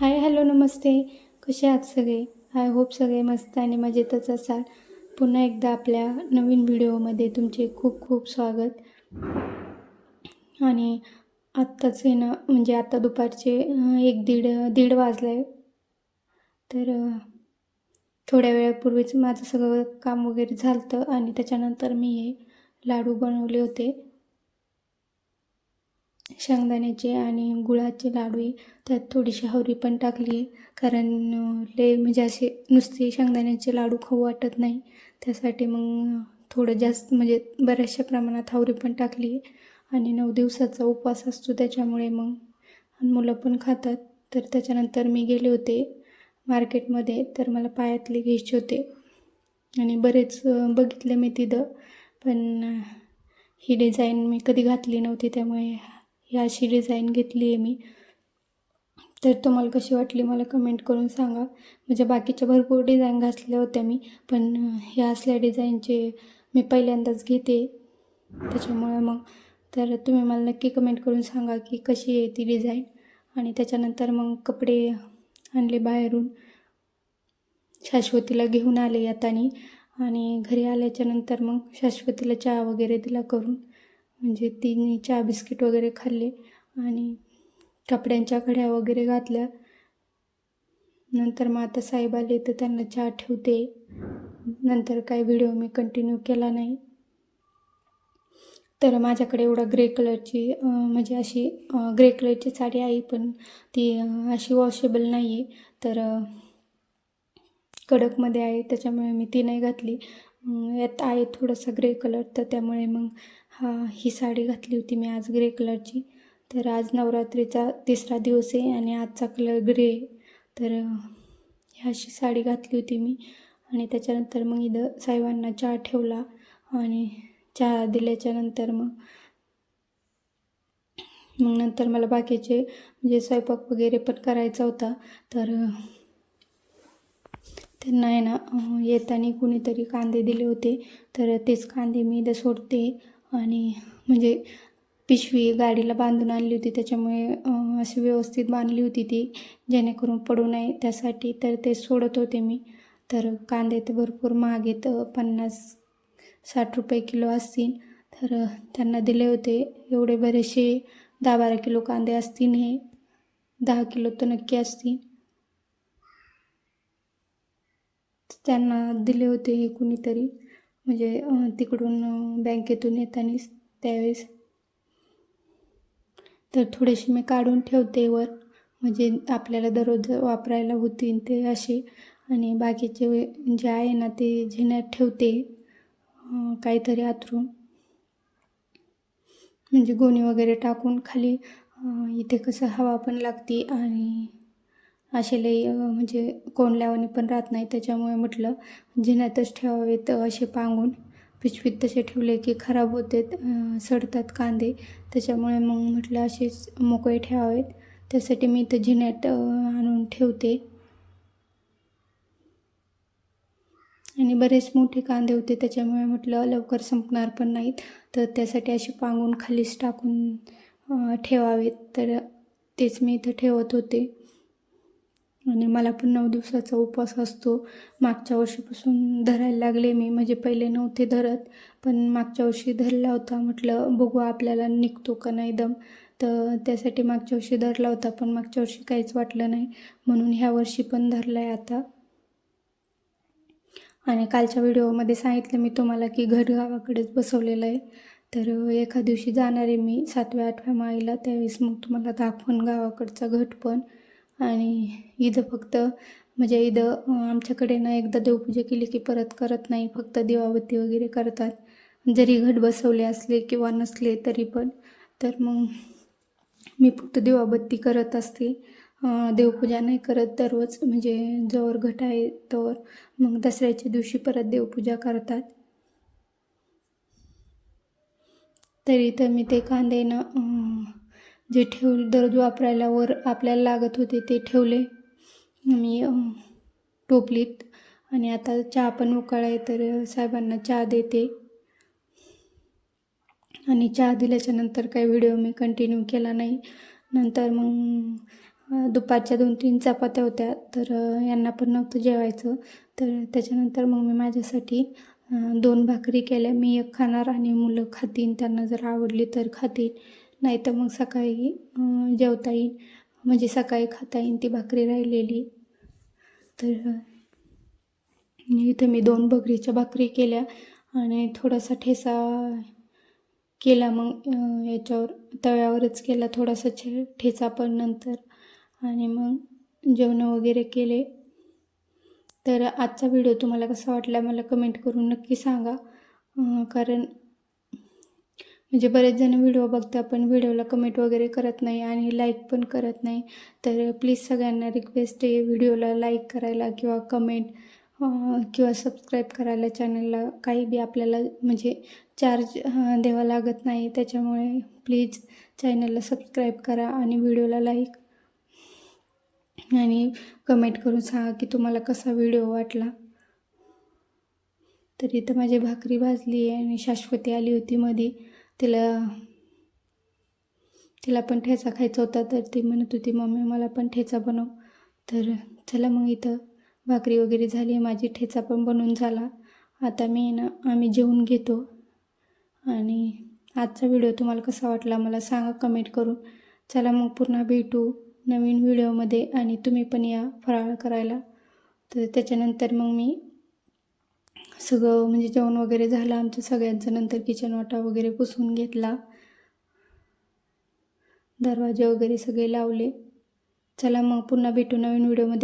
Hi hello नमस्ते. कसे आहात सगळे? आय होप सगळे मस्त आणि मजेतच असाल. पुन्हा एकदा आपल्या नवीन व्हिडिओमध्ये तुमचे खूप खूप स्वागत. आणि आत्ताच आहे ना म्हणजे आत्ता दुपारचे एक दीड दीड वाजलं. आहे तर थोड्या वेळापूर्वीच माझं सगळं काम वगैरे झालं होतं आणि त्याच्यानंतर मी हे लाडू बनवले होते. शेंगदाण्याचे आणि गुळाचे लाडू आहे. त्यात थोडीशी हवरी पण टाकली कारण ले म्हणजे असे नुसते शेंगदाण्याचे लाडू खाऊ वाटत नाही. त्यासाठी मग थोडं जास्त म्हणजे बऱ्याचशा प्रमाणात हवरी पण टाकली आणि नऊ दिवसाचा उपवास असतो त्याच्यामुळे मग मुलं पण खातात. तर त्याच्यानंतर मी गेले होते मार्केटमध्ये. तर मला पायातले घ्यायचे होते. आणि बरेच बघितले मी तिथं. पण ही डिझाईन मी कधी घातली नव्हती. त्यामुळे ही अशी डिझाईन घेतली आहे मी. तर तुम्हाला कशी वाटली मला कमेंट करून सांगा. म्हणजे बाकीच्या भरपूर डिझाईन घातल्या होत्या मी पण ह्या असल्या डिझाईनचे मी पहिल्यांदाच घेते. त्याच्यामुळे मग तर तुम्ही मला नक्की कमेंट करून सांगा की कशी आहे ती डिझाईन आणि त्याच्यानंतर मग कपडे आणले बाहेरून. शाश्वतीला घेऊन आले यातानी. आणि घरी आल्याच्यानंतर मग शाश्वतीला चहा वगैरे दिला करून. म्हणजे तिने चहा बिस्किट वगैरे खाल्ले आणि कपड्यांच्या घड्या वगैरे घातल्या. नंतर मग आता साहेब आले तर त्यांना चहा ठेवते. नंतर काही व्हिडिओ मी कंटिन्यू केला नाही. तर माझ्याकडे एवढा ग्रे कलरची म्हणजे अशी ग्रे कलरची साडी आहे पण ती अशी वॉशेबल नाही आहे तर कडकमध्ये आहे त्याच्यामुळे मी ती नाही घातली. यात आहे थोडासा ग्रे कलर तर त्यामुळे मग हा ही साडी घातली होती मी आज ग्रे कलरची तर आज नवरात्रीचा तिसरा दिवस आहे आणि आजचा कलर ग्रे तर ही अशी साडी घातली होती मी आणि त्याच्यानंतर मग इथं साहेबांना चहा ठेवला आणि चहा दिल्याच्यानंतर मग मग नंतर मला बाकीचे म्हणजे स्वयंपाक वगैरे पण करायचा होता. तर त्यांना आहे ना येताना कुणीतरी कांदे दिले होते. तर तेच कांदे मी इथं सोडते. आणि म्हणजे पिशवी गाडीला बांधून आणली होती त्याच्यामुळे अशी व्यवस्थित बांधली होती ती जेणेकरून पडू नये त्यासाठी. तर ते सोडत होते मी. तर कांदे तर भरपूर महाग आहेत पन्नास साठ रुपये किलो असतील. तर त्यांना दिले होते. एवढे बरेचसे दहा बारा किलो कांदे असतील हे. दहा किलो तर नक्की असतील. त्यांना दिले होते हे कुणीतरी. म्हणजे तिकडून बँकेतून येतानीच त्यावेळेस तर थोडेसे मी काढून ठेवते वर. म्हणजे आपल्याला दररोज वापरायला होतील ते असे. आणि बाकीचे जे आहे ना ते झेण्यात ठेवते काहीतरी आतरून म्हणजे गोणी वगैरे टाकून खाली इथे कसं हवा पण लागते आणि असे लई म्हणजे कोंडल्यावाने पण राहत नाही. त्याच्यामुळे म्हटलं जिन्यातच ठेवावेत असे पांगून. पिशवीत तसे ठेवले की खराब होते सडतात कांदे. त्याच्यामुळे मग म्हटलं असेच मोकळे ठेवावेत. त्यासाठी मी इथं जिन्यात आणून ठेवते. आणि बरेच मोठे कांदे होते. त्याच्यामुळे म्हटलं लवकर संपणार पण नाहीत. तर त्यासाठी असे पांगून खालीच टाकून ठेवावेत. तर तेच मी इथं ठेवत होते. आणि मला पण नऊ दिवसाचा उपवास असतो. मागच्या वर्षीपासून धरायला लागले मी. म्हणजे पहिले नव्हते धरत पण मागच्या वर्षी धरला होता. म्हटलं बघू आपल्याला निघतो का नाही दम. तर त्यासाठी मागच्या वर्षी धरला होता पण मागच्या वर्षी काहीच वाटलं नाही. म्हणून ह्या वर्षी पण धरला आहे आता. आणि कालच्या व्हिडिओमध्ये सांगितलं मी तुम्हाला की घट गावाकडेच बसवलेलं आहे. तर एका दिवशी जाणार आहे मी सातव्या आठव्या माळीला. त्यावेळेस मग तुम्हाला दाखवून गावाकडचा घट पण. आणि इथं फक्त म्हणजे इथं आमच्याकडे ना एकदा देवपूजा केली की परत करत नाही फक्त दिवाबत्ती वगैरे करतात. जरी घट बसवले असले किंवा नसले तरी पण. तर मग मी फक्त दिवाबत्ती करत असते. देवपूजा नाही करत दररोज म्हणजे जोवर घट आहे तोवर. मग दसऱ्याच्या दिवशी परत देवपूजा करतात. तरी तर मी ते कांदे ना जे ठेव दररोज वापरायला वर आपल्याला लागत होते ते ठेवले. मी टोपलीत. आणि आता चहा पण उकाळाय आहे तर साहेबांना चहा देते. आणि चहा दिल्याच्यानंतर काही व्हिडिओ मी कंटिन्यू केला नाही. नंतर मग दुपारच्या दोन तीन चपात्या होत्या तर यांना पण नव्हतं जेवायचं. तर त्याच्यानंतर मग मी माझ्यासाठी दोन भाकरी केल्या. मी एक खाणार आणि मुलं खातीन. त्यांना जर आवडली तर खातील नाही तर मग सकाळी जेवता येईल म्हणजे सकाळी खाता येईन ती भाकरी राहिलेली. तर इथं मी दोन बकरीच्या भाकरी केल्या आणि थोडासा ठेसा केला मग याच्यावर तव्यावरच केला थोडासा छे ठेचा पण नंतर. आणि मग जेवणं वगैरे केले. तर आजचा व्हिडिओ तुम्हाला कसा वाटला मला कमेंट करून नक्की सांगा. कारण म्हणजे बरेच जण व्हिडिओ बघता पण व्हिडिओला कमेंट वगैरे करत नाही आणि लाईक पण करत नाही. तर प्लीज सगळ्यांना रिक्वेस्ट आहे व्हिडिओला लाईक करायला किंवा कमेंट किंवा सबस्क्राईब करायला चॅनलला काही बी आपल्याला म्हणजे चार्ज द्यावा लागत नाही. त्याच्यामुळे प्लीज चॅनलला सबस्क्राईब करा आणि व्हिडिओला लाईक आणि कमेंट करून सांगा की तुम्हाला कसा व्हिडिओ वाटला. तर इथं माझी भाकरी भाजली आहे आणि शाश्वती आली होती मध्ये तिला तिला पण ठेचा खायचा होता तर ती म्हणत होती मम्मी मला पण ठेचा बनव. तर चला मग इथं भाकरी वगैरे झाली माझी ठेचा पण बनवून झाला. आता मी ना आम्ही जेवून घेतो. आणि आजचा व्हिडिओ तुम्हाला कसा वाटला मला सांगा कमेंट करून. चला मग पुन्हा भेटू नवीन व्हिडिओमध्ये आणि तुम्ही पण या फराळ करायला. तर त्याच्यानंतर मग मी सगळं म्हणजे जेवण वगैरे झालं आमचं सगळ्यांचं नंतर किचन वाटा वगैरे पुसून घेतला. दरवाजे वगैरे सगळे लावले. चला मग पुन्हा भेटू नवीन व्हिडिओमध्ये